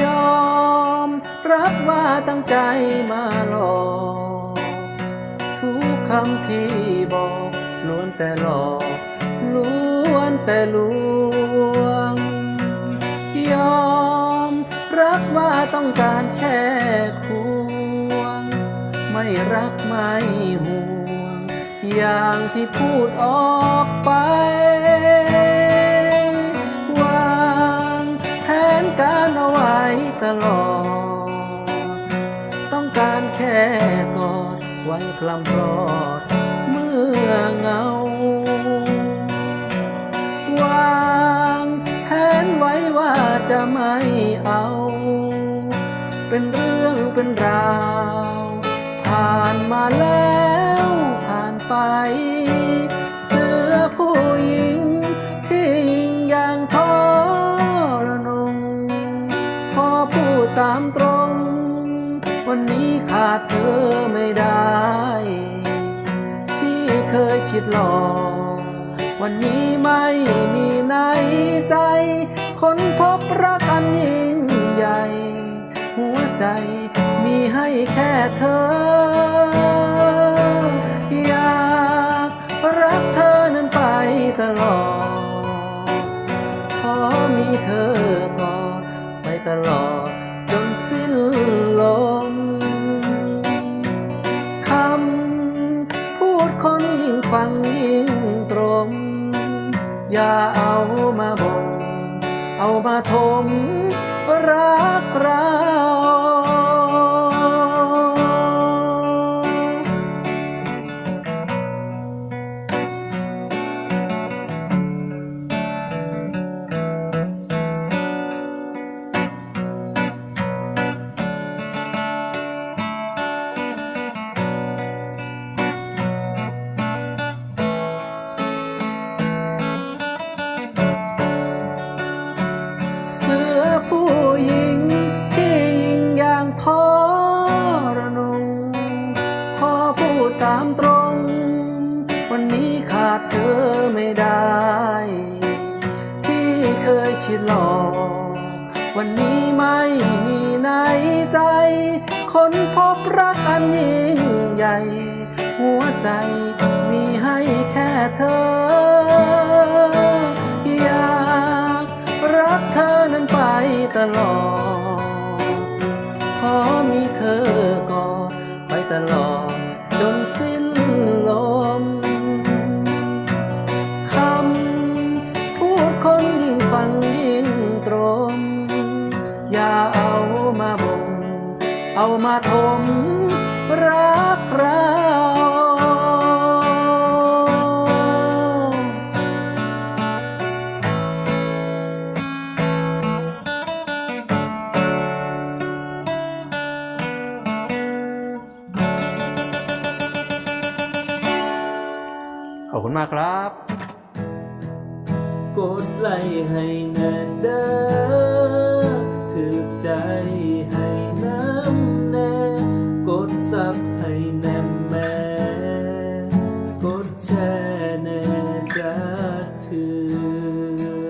ยอม รักว่าตั้งใจมาหลอกทุกคำที่บอกล้วนแต่หลอกล้วนแต่ลวง ยอม รับว่าต้องการแค่ควง ไม่รักไม่ห่วง อย่างที่พูดออกไปวางแผนการ ตลอด ต้องการแค่กอดไว้คลำปลอดเมื่อเหงาวางแผนไว้ว่าจะไม่เอา เป็นเรื่องเป็นราว ผ่านมาแล้วผ่านไป ขาดเธอไม่ได้ ที่เคยคิดหลอกวันนี้ไม่มีในใจ คนพบรักอันยิ่งใหญ่ หัวใจมีให้แค่เธอ อยากรักเธอนั้นไปตลอด ขอมีเธอกอดไปตลอด มาบ่นเอามาทมรักเรา ยคิดหลอก วันนี้ไม่มีในใจ คนพบรักอันยิ่งใหญ่ หัวใจมีให้แค่เธอ อยากรักเธอนั้นไปตลอด เอามาทมรักเราขอบคุณมากครับ กดไลค์ให้แน่เด้อ ถื